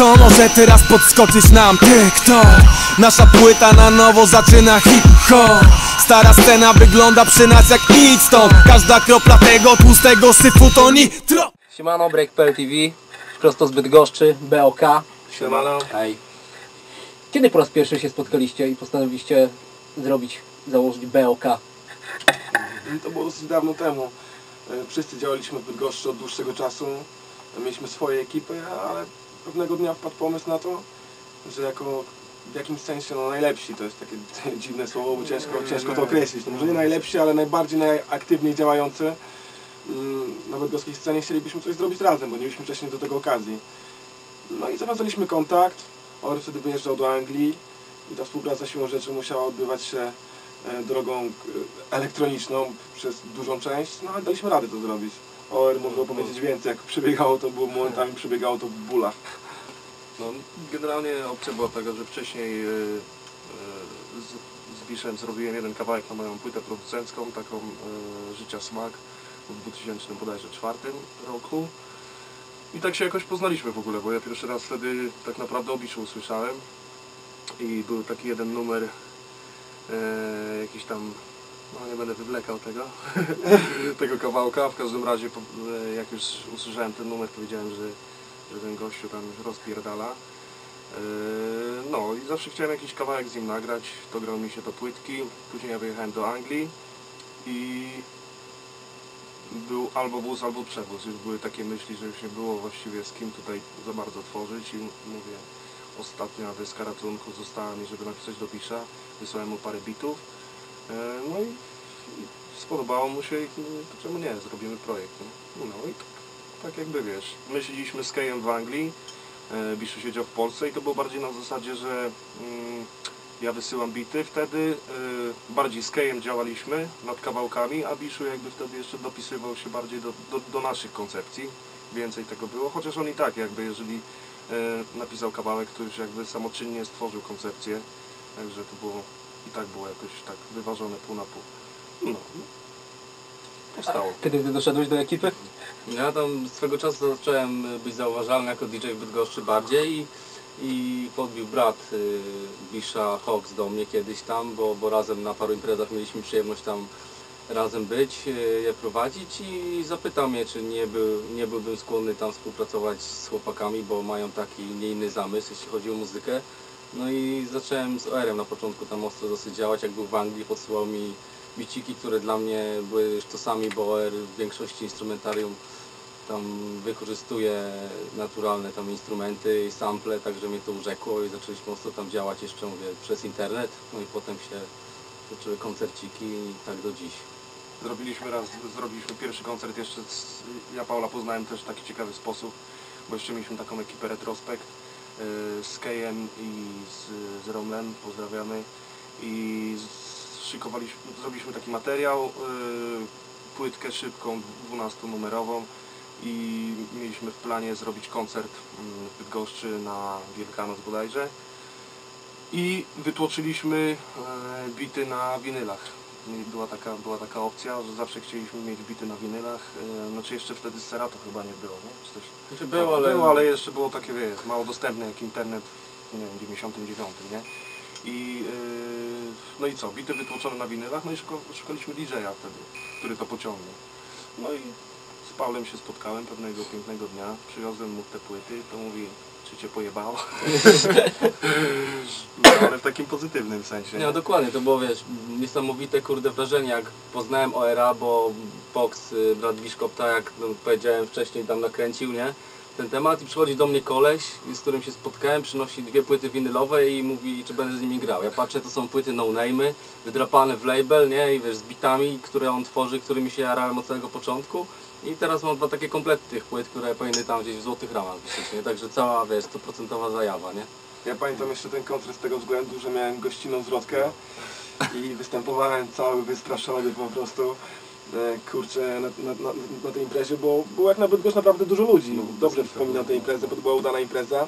Kto może teraz podskoczyć nam? Ty, kto? Nasza płyta na nowo zaczyna hip-hop Stara scena wygląda przy nas jak nic stąd Każda kropla tego tłustego syfu to nitro Siemano, Break.pl TV, prosto z Bydgoszczy, BOK. Siemano. Hej. Kiedy po raz pierwszy się spotkaliście i postanowiliście zrobić, założyć BOK? To było dosyć dawno temu. E, Wszyscy działaliśmy w Bydgoszczy od dłuższego czasu. Mieliśmy swoje ekipy, ale pewnego dnia wpadł pomysł na to, że jako w jakimś sensie no, najlepsi, to jest takie dziwne słowo, bo ciężko, ciężko to określić. No, może nie najlepsi, ale najbardziej najaktywniej działający mm, na bydgoskiej scenie chcielibyśmy coś zrobić razem, bo nie mieliśmy wcześniej do tego okazji. No i zawiązaliśmy kontakt. Ory wtedy wyjeżdżał do Anglii i ta współpraca siłą rzeczy musiała odbywać się e, drogą e, elektroniczną przez dużą część, no ale daliśmy radę to zrobić. OR może opowiedzieć więcej, jak przebiegało to, było momentami przebiegało to w bólach. No, generalnie opcja była taka, że wcześniej e, e, z, z Biszem zrobiłem jeden kawałek na moją płytę producencką, taką e, Życia Smak w 2000 bodajże czwartym roku. I tak się jakoś poznaliśmy w ogóle, bo ja pierwszy raz wtedy tak naprawdę o Biszu usłyszałem. I był taki jeden numer, e, jakiś tam, no nie będę wywlekał tego, tego kawałka. W każdym razie, e, jak już usłyszałem ten numer, to wiedziałem, że, że ten gościu tam już rozpierdala. E, No i zawsze chciałem jakiś kawałek z nim nagrać, to grał mi się do płytki. Później ja wyjechałem do Anglii i był albo wóz, albo przewóz. Już były takie myśli, że już nie było właściwie z kim tutaj za bardzo tworzyć i mówię, ostatnia deska ratunku została mi, żeby napisać do Bisza. Wysłałem mu parę bitów. No i, spodobało mu się i to czemu nie, zrobimy projekt. Nie? No i tak, jakby wiesz, my siedzieliśmy z Kejem w Anglii, e, Biszu siedział w Polsce i to było bardziej na zasadzie, że mm, ja wysyłam bity wtedy, e, bardziej z Kejem działaliśmy nad kawałkami, a Biszu jakby wtedy jeszcze dopisywał się bardziej do, do, do naszych koncepcji. Więcej tego było, chociaż on i tak jakby jeżeli e, napisał kawałek, to już jakby samoczynnie stworzył koncepcję, także to było i tak było jakoś tak wyważone pół na pół. No, powstało. Kiedy ty doszedłeś do ekipy? Ja tam swego czasu zacząłem być zauważalny jako DJ w Bydgoszczy bardziej i, i podbił brat y, Bisha Hawks do mnie kiedyś tam, bo, bo razem na paru imprezach mieliśmy przyjemność tam razem być, y, je prowadzić i zapytał mnie, czy nie, był, nie byłbym skłonny tam współpracować z chłopakami, bo mają taki nie inny zamysł, jeśli chodzi o muzykę. No i zacząłem z OR-em na początku tam ostro dosyć działać, jak był w Anglii, podsyłał mi biciki, które dla mnie były sztosami, bo OR w większości instrumentarium tam wykorzystuje naturalne tam instrumenty i sample, także mnie to urzekło i zaczęliśmy mocno tam działać jeszcze mówię, przez internet, no i potem się zaczęły koncerciki i tak do dziś. Zrobiliśmy raz, zrobiliśmy pierwszy koncert jeszcze, z, ja Paula poznałem też w taki ciekawy sposób, bo jeszcze mieliśmy taką ekipę Retrospekt z Kejem i z, z Romlem, pozdrawiamy i szykowaliśmy, zrobiliśmy taki materiał, yy, płytkę szybką, 12-numerową i mieliśmy w planie zrobić koncert mm, w Bydgoszczy na Wielkanoc bodajże i wytłoczyliśmy bity na winylach. Była taka, była taka opcja, że zawsze chcieliśmy mieć bity na winylach. E, Znaczy jeszcze wtedy z Serato chyba nie było, nie? Czy coś? Znaczy było, ale, było, ale jeszcze było takie, wiesz, mało dostępne jak internet nie wiem, w 99, nie? I yy, no i co, bity wytłoczone na winylach, no i szuka, szukaliśmy DJ-a wtedy, który to pociągnie. No i z Paulem się spotkałem pewnego pięknego dnia, przywiozłem mu te płyty, to mówi, czy cię pojebało? no, ale w takim pozytywnym sensie. Nie, no dokładnie, to było wiesz, niesamowite kurde wrażenie, jak poznałem ORA, bo Fox, y, brat Biszkop, tak jak no, powiedziałem wcześniej, tam nakręcił, nie? Ten temat i przychodzi do mnie koleś, z którym się spotkałem, przynosi dwie płyty winylowe i mówi, czy będę z nimi grał. Ja patrzę, to są płyty no name'y, wydrapane w label, nie? I wiesz, z bitami, które on tworzy, którymi się jarałem od samego początku. I teraz mam dwa takie komplety tych płyt, które powinny tam gdzieś w złotych ramach wisieć, nie? Także cała, wiesz, stuprocentowa zajawa, nie? Ja pamiętam jeszcze ten koncert z tego względu, że miałem gościnną zwrotkę i występowałem cały wystraszony po prostu. E, Kurczę, na, na, na, na tej imprezie, bo było jak na Bydgoszcz naprawdę dużo ludzi. Dobrze wspominam tę imprezę, bo to była udana impreza.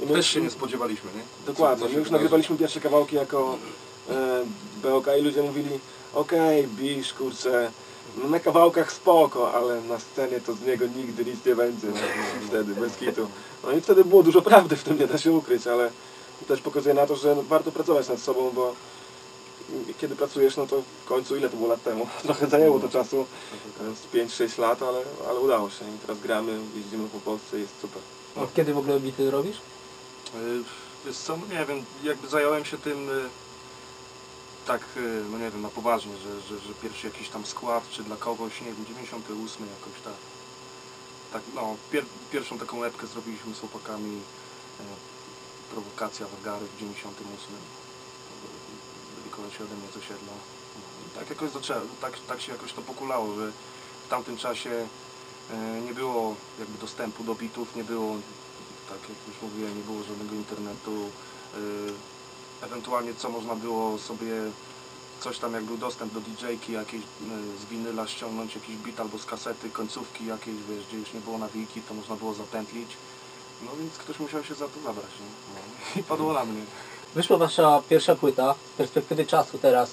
I my Też się nie spodziewaliśmy, nie? Dokładnie, my już nagrywaliśmy pierwsze kawałki jako e, BOK i ludzie mówili okej, bisz, kurczę, No na kawałkach spoko, ale na scenie to z niego nigdy nic nie będzie. No, wtedy, bez kitu. No i wtedy było dużo prawdy w tym, nie da się ukryć, ale to też pokazuje na to, że warto pracować nad sobą, bo kiedy pracujesz, no to w końcu ile to było lat temu? Trochę zajęło to czasu, z 5-6 lat, ale, ale udało się i teraz gramy, jeździmy po Polsce, jest super. Od kiedy w ogóle bity robisz? Y, Wiesz co, no nie wiem, jakby zająłem się tym y, tak, y, no nie wiem, na poważnie, że, że, że pierwszy jakiś tam skład, czy dla kogoś, nie wiem, 98 jakoś tak. Tak, no, pier, pierwszą taką epkę zrobiliśmy z chłopakami, y, prowokacja Wagary w 98. Byli koleś ode mnie z osiedla. No, tak jakoś zaczęło, tak, tak się jakoś to pokulało, że w tamtym czasie y, nie było jakby dostępu do bitów, nie było tak jak już mówiłem, nie było żadnego internetu. Yy, ewentualnie co można było sobie coś tam jak był dostęp do DJ-ki jakieś yy, z winyla ściągnąć jakiś bit albo z kasety, końcówki jakieś, wiesz, gdzie już nie było nawijki, to można było zapętlić. No więc ktoś musiał się za to zabrać, nie? No. I padło na mnie. Wyszła wasza pierwsza płyta. Z perspektywy czasu teraz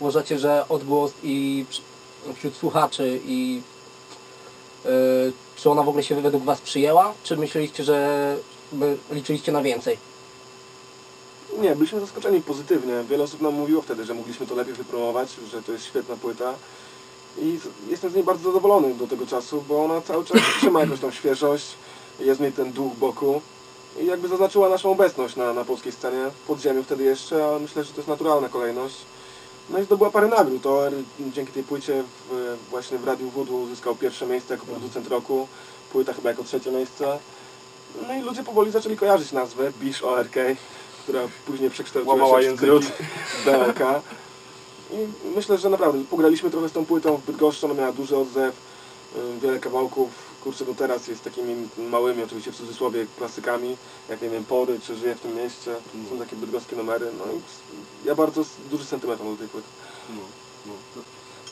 uważacie, że odgłos i wśród słuchaczy i yy, czy ona w ogóle się według was przyjęła? Czy myśleliście, że liczyliście na więcej? Nie, byliśmy zaskoczeni pozytywnie. Wiele osób nam mówiło wtedy, że mogliśmy to lepiej wypromować, że to jest świetna płyta. I jestem z niej bardzo zadowolony do tego czasu, bo ona cały czas trzyma jakąś tam świeżość, jest w niej ten duch boku. I jakby zaznaczyła naszą obecność na, na polskiej scenie, w podziemiu wtedy jeszcze, ale myślę, że to jest naturalna kolejność. No i zdobyła parę nagród. OR dzięki tej płycie w, właśnie w Radiu Voodoo uzyskał pierwsze miejsce jako producent roku, płyta chyba jako trzecie miejsce. No i ludzie powoli zaczęli kojarzyć nazwę Bish ORK, która później przekształciła Łamała się w skrót BLK. I myślę, że naprawdę pograliśmy trochę z tą płytą w Bydgoszczy, ona miała duży odzew, y, wiele kawałków, kurczę do teraz jest takimi małymi, oczywiście w cudzysłowie, klasykami, jak nie wiem, Pory, czy Żyję w tym mieście, są takie bydgoskie numery, no i ja bardzo duży sentyment mam do tej płyty. No, no.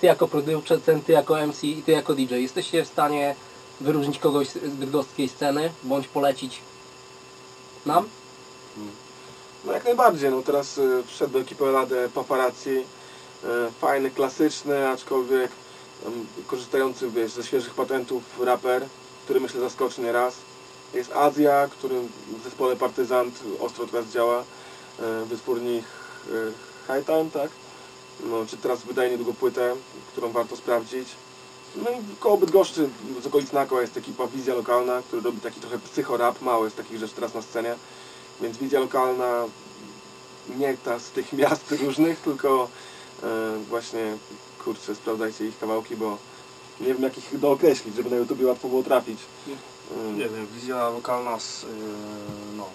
Ty jako producent, ty jako MC i ty jako DJ jesteście w stanie wyróżnić kogoś z bydgoskiej sceny bądź polecić nam? No jak najbardziej, no teraz y, wszedł do ekipy Ladę Paparazzi, y, fajny, klasyczny, aczkolwiek ym, korzystający wiesz, ze świeżych patentów raper, który myślę zaskoczy nie raz. Jest Azja, który w zespole Partyzant ostro teraz działa, y, wytwórni y, High Time, tak? No, czy teraz wydaje niedługo płytę, którą warto sprawdzić. No i koło Bydgoszczy, z okolic Nakoła jest ekipa Wizja Lokalna, który robi taki trochę psychorap, mało jest takich rzeczy teraz na scenie. Więc wizja lokalna nie ta z tych miast różnych, tylko e, właśnie, kurczę, sprawdzajcie ich kawałki, bo nie wiem jak ich dookreślić, żeby na YouTubie łatwo było trafić. E, Nie wiem, wizja lokalna z, yy, no,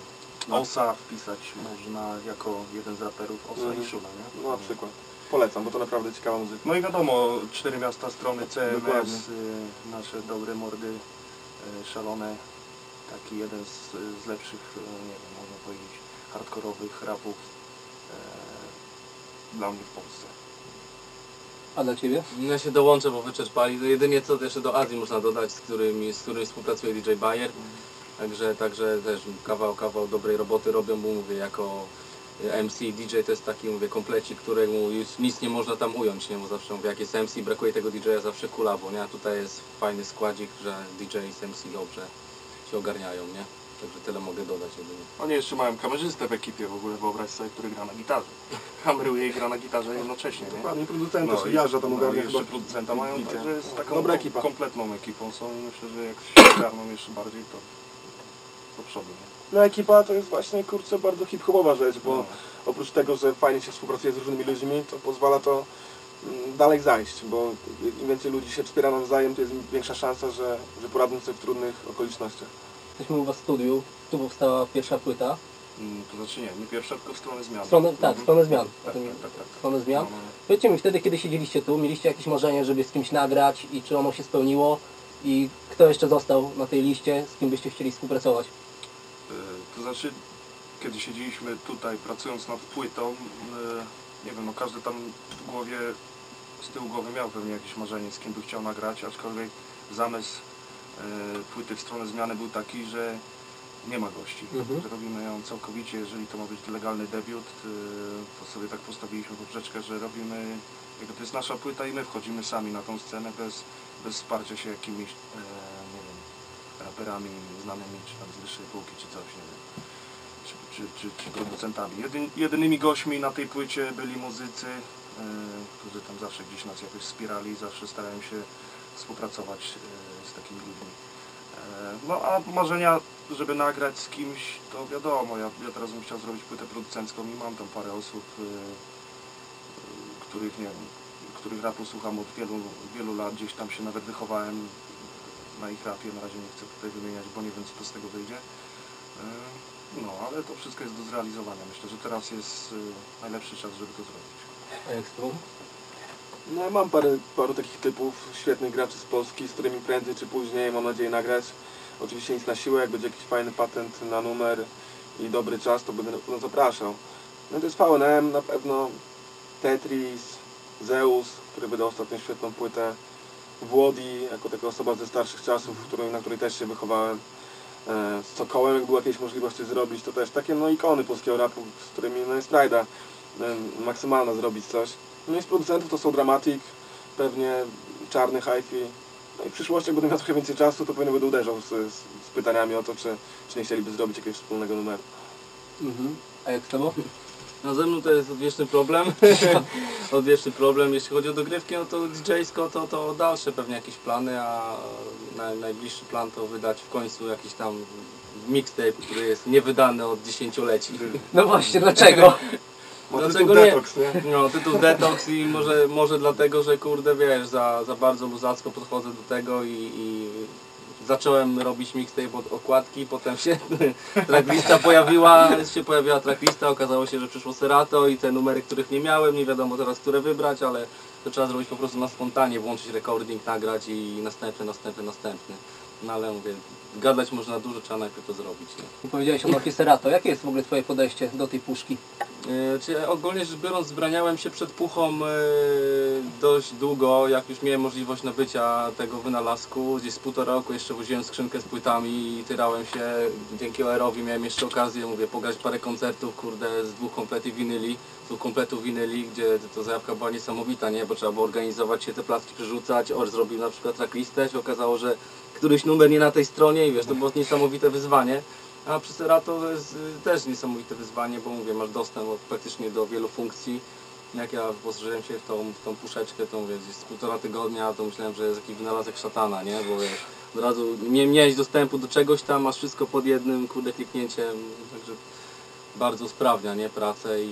Osa wpisać można jako jeden z raperów Osa Mhm. i Szula, nie? No na przykład. Polecam, bo to naprawdę ciekawa muzyka. No i wiadomo, cztery miasta strony CMS, Dokładnie. y, nasze dobre mordy, y, szalone, taki jeden z, z lepszych, y, nie wiem, można powiedzieć, hardkorowych rapów y, dla mnie w Polsce. A dla ciebie? Ja się dołączę, bo wyczerpali. No Jedynie co jeszcze do Azji można dodać, z którymi, z którymi współpracuje DJ Bayer. Także, także też kawał, kawał dobrej roboty robią, bo mówię, jako MC, DJ to jest taki, mówię, komplecik, któremu już nic nie można tam ująć, nie? Bo zawsze mówię, jak jest MC, brakuje tego DJ-a zawsze kulawo, nie? A tutaj jest fajny składzik, że DJ z MC dobrze się ogarniają, nie? Także tyle mogę dodać jedynie. Oni jeszcze mają kamerzystę w ekipie w ogóle, wyobraź sobie, który gra na gitarze. Kameruje i gra na gitarze jednocześnie, nie? Dokładnie, producenta, No Jarza tam no, ogarnia i jeszcze chyba producenta mają, także jest taką Dobra ekipa. kompletną ekipą są i myślę, że jak się ogarną jeszcze bardziej, to do przodu, nie? No ekipa to jest właśnie, kurczę, bardzo hip-hopowa rzecz, bo No. oprócz tego, że fajnie się współpracuje z różnymi ludźmi, to pozwala to dalej zajść, bo im więcej ludzi się wspiera nawzajem, to jest większa szansa, że, że poradzą sobie w trudnych okolicznościach. Jesteśmy u was w studiu, tu powstała pierwsza płyta. Mm, To znaczy nie, nie pierwsza, tylko w stronę zmian. Stronę, tak, Mhm. stronę zmian. Tak, To nie- tak, tak, tak. Stronę zmian. No, no. Powiedzcie mi, wtedy kiedy siedzieliście tu, mieliście jakieś marzenie, żeby z kimś nagrać i czy ono się spełniło? I kto jeszcze został na tej liście, z kim byście chcieli współpracować? Y, To znaczy, kiedy siedzieliśmy tutaj pracując nad płytą, y, nie wiem, no każdy tam w głowie, z tyłu głowy miał pewnie jakieś marzenie, z kim by chciał nagrać, aczkolwiek zamysł y, płyty w stronę zmiany był taki, że nie ma gości, Mhm. że robimy ją całkowicie, jeżeli to ma być legalny debiut, y, to sobie tak postawiliśmy poprzeczkę, że robimy jakby to jest nasza płyta i my wchodzimy sami na tą scenę bez, bez wsparcia się jakimiś, e, nie wiem, raperami znanymi, czy tam z wyższej półki, czy coś, nie wiem, czy, czy, czy, producentami. Jedyn, jedynymi gośćmi na tej płycie byli muzycy, e, którzy tam zawsze gdzieś nas jakoś wspierali, zawsze starałem się współpracować e, z takimi ludźmi. E, No a marzenia, żeby nagrać z kimś, to wiadomo, ja, ja teraz bym chciał zrobić płytę producencką i mam tam parę osób, których nie wiem, których rapu słucham od wielu, wielu lat, gdzieś tam się nawet wychowałem na ich rapie, na razie nie chcę tutaj wymieniać, bo nie wiem co to z tego wyjdzie. No, ale to wszystko jest do zrealizowania. Myślę, że teraz jest e, najlepszy czas, żeby to zrobić. A jak z tobą? No ja mam parę, paru takich typów świetnych graczy z Polski, z którymi prędzej czy później mam nadzieję nagrać. Oczywiście nic na siłę, jak będzie jakiś fajny patent na numer i dobry czas, to będę no, zapraszał. No to jest VNM na pewno, Tetris, Zeus, który wydał ostatnio świetną płytę, Włodi, jako taka osoba ze starszych czasów, której, na której też się wychowałem. E, Z Sokołem, jak była jakieś możliwości zrobić, to też takie no ikony polskiego rapu, z którymi no jest frajda e, maksymalna zrobić coś. No i z producentów to są Dramatic, pewnie Czarny Hi-Fi. No i w przyszłości, jak będę miał trochę więcej czasu, to pewnie będę uderzał z, z, z pytaniami o to, czy, czy nie chcieliby zrobić jakiegoś wspólnego numeru. Mhm. A jak z tobą? No ze mną to jest odwieczny problem. odwieczny problem. Jeśli chodzi o dogrywki, no to DJ-sko to, to dalsze pewnie jakieś plany, a naj, najbliższy plan to wydać w końcu jakiś tam mixtape, który jest niewydany od dziesięcioleci. No właśnie, dlaczego? Bo Dlaczego tytuł nie? Detox, nie? No, tytuł Detox i może, może dlatego, że kurde wiesz, za, za bardzo luzacko podchodzę do tego i, i zacząłem robić mixtape od okładki, potem się tracklista pojawiła, się pojawiła tracklista, okazało się, że przyszło Serato i te numery, których nie miałem, nie wiadomo teraz, które wybrać, ale to trzeba zrobić po prostu na spontanie, włączyć recording, nagrać i następny, następny, następny. No ale mówię, gadać można dużo, trzeba najpierw to zrobić. Nie? Powiedziałeś o Mafii Serato. Jakie jest w ogóle twoje podejście do tej puszki? E, Czy ogólnie rzecz biorąc zbraniałem się przed puchą e, dość długo, jak już miałem możliwość nabycia tego wynalazku. Gdzieś z półtora roku jeszcze woziłem skrzynkę z płytami i tyrałem się. Dzięki OR-owi miałem jeszcze okazję, mówię, pograć parę koncertów, kurde, z dwóch kompletów winyli, z dwóch kompletów winyli, gdzie to zajawka była niesamowita, nie? Bo trzeba było organizować się, te placki przerzucać. OR zrobił na przykład tracklistę, się okazało, że któryś numer nie na tej stronie i wiesz, to było niesamowite wyzwanie. A przy Serato to jest też niesamowite wyzwanie, bo mówię, masz dostęp praktycznie do wielu funkcji. Jak ja poszerzyłem się w tą, w tą puszeczkę, to mówię, z półtora tygodnia, to myślałem, że jest jakiś wynalazek szatana, nie? Bo wiesz, od razu nie miałeś dostępu do czegoś tam, masz wszystko pod jednym, kurde, kliknięciem, także bardzo usprawnia, nie? Pracę i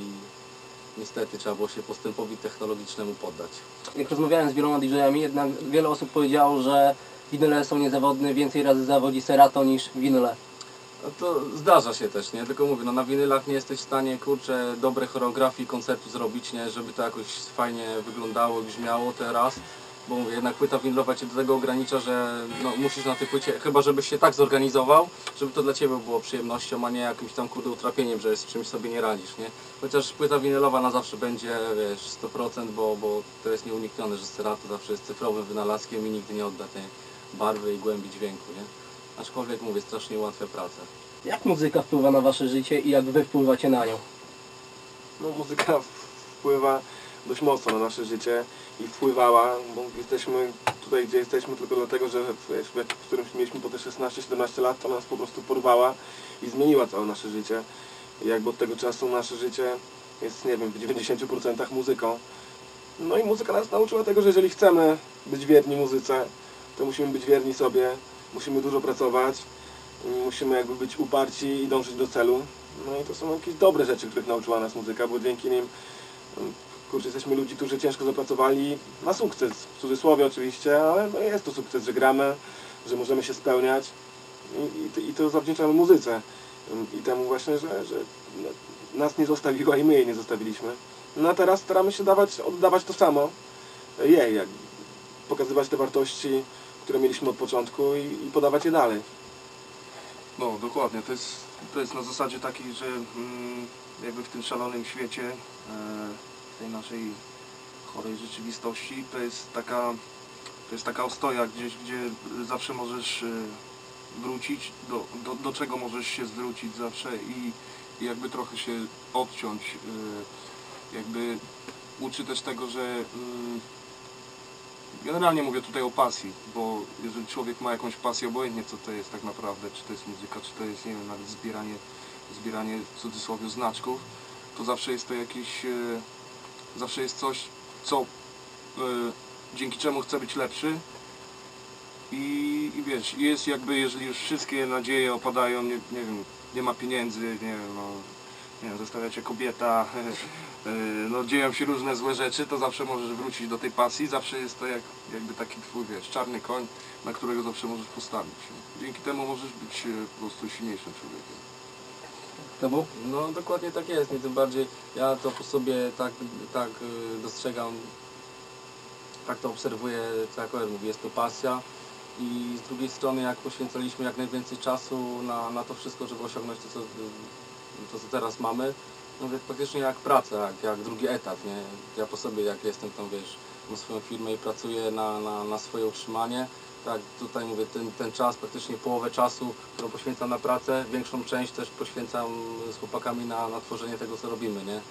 niestety trzeba było się postępowi technologicznemu poddać. Jak rozmawiałem z wieloma DJ-ami, jednak wiele osób powiedziało, że winyle są niezawodne, więcej razy zawodzi Serato niż winyle. No to zdarza się też, nie? Tylko mówię, no na winylach nie jesteś w stanie, kurczę, dobre choreografii koncertu zrobić, nie? Żeby to jakoś fajnie wyglądało, brzmiało teraz. Bo mówię, jednak płyta winylowa cię do tego ogranicza, że no, musisz na tej płycie, chyba żebyś się tak zorganizował, żeby to dla ciebie było przyjemnością, a nie jakimś tam kurde utrapieniem, że z czymś sobie nie radzisz, nie? Chociaż płyta winylowa na zawsze będzie, wiesz, 100%, bo, bo to jest nieuniknione, że Serato zawsze jest cyfrowym wynalazkiem i nigdy nie odda tej barwy i głębi dźwięku, nie? Aczkolwiek mówię, strasznie ułatwia pracę. Jak muzyka wpływa na wasze życie i jak wy wpływacie na nią? No muzyka wpływa dość mocno na nasze życie i wpływała, bo jesteśmy tutaj, gdzie jesteśmy tylko dlatego, że w w którym mieliśmy po te 16-17 lat, to nas po prostu porwała i zmieniła całe nasze życie. I jakby od tego czasu nasze życie jest, nie wiem, w 90% muzyką. No i muzyka nas nauczyła tego, że jeżeli chcemy być wierni muzyce, to musimy być wierni sobie, musimy dużo pracować, musimy jakby być uparci i dążyć do celu. No i to są jakieś dobre rzeczy, których nauczyła nas muzyka, bo dzięki nim mm, kurczę, jesteśmy ludzi, którzy ciężko zapracowali na sukces, w cudzysłowie oczywiście, ale no jest to sukces, że gramy, że możemy się spełniać i, i, i to zawdzięczamy muzyce i temu właśnie, że, że nas nie zostawiła i my jej nie zostawiliśmy. No a teraz staramy się dawać, oddawać to samo jej, jak pokazywać te wartości, które mieliśmy od początku i, i podawać je dalej. No dokładnie, to jest, to jest na zasadzie takiej, że mm, jakby w tym szalonym świecie, e, tej naszej chorej rzeczywistości, to jest taka, to jest taka ostoja gdzieś, gdzie zawsze możesz e, wrócić, do, do, do czego możesz się zwrócić zawsze i, i jakby trochę się odciąć, e, jakby uczy też tego, że mm, generalnie mówię tutaj o pasji, bo jeżeli człowiek ma jakąś pasję, obojętnie co to jest tak naprawdę, czy to jest muzyka, czy to jest, nie wiem, nawet zbieranie, zbieranie w cudzysłowie znaczków, to zawsze jest to jakiś, e, zawsze jest coś, co e, dzięki czemu chce być lepszy. I, i wiesz, jest jakby, jeżeli już wszystkie nadzieje opadają, nie, nie wiem, nie ma pieniędzy, nie wiem, no, nie wiem, zostawia cię kobieta, e, no dzieją się różne złe rzeczy, to zawsze możesz wrócić do tej pasji, zawsze jest to jak, jakby taki twój, wiesz, czarny koń, na którego zawsze możesz postawić. Dzięki temu możesz być e, po prostu silniejszym człowiekiem. Temu? No dokładnie tak jest, nie tym bardziej ja to po sobie tak, tak dostrzegam, tak to obserwuję, tak jak mówię, jest to pasja i z drugiej strony jak poświęcaliśmy jak najwięcej czasu na, na to wszystko, żeby osiągnąć to co, to, co teraz mamy, no mówię, praktycznie jak praca, jak, jak drugi etat, nie? Ja po sobie jak jestem tam, wiesz, mam swoją firmę i pracuję na, na, na swoje utrzymanie, tak, tutaj mówię, ten, ten czas, praktycznie połowę czasu, którą poświęcam na pracę, większą część też poświęcam z chłopakami na, na tworzenie tego, co robimy, nie?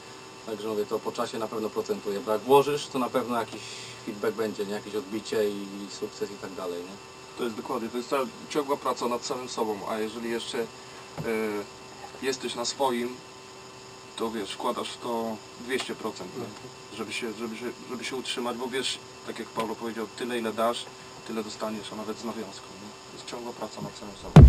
Także mówię, to po czasie na pewno procentuje, bo jak włożysz, to na pewno jakiś feedback będzie, nie? Jakieś odbicie i, i sukces i tak dalej, nie? To jest dokładnie, to jest ta ciągła praca nad samym sobą, a jeżeli jeszcze e, jesteś na swoim, to wiesz, wkładasz w to 200%, mhm. Żeby, się, żeby, się, żeby się utrzymać, bo wiesz, tak jak Paulo powiedział, tyle ile dasz, tyle dostaniesz, a nawet z nawiązką. Nie? To jest ciągła praca nad samym sobą.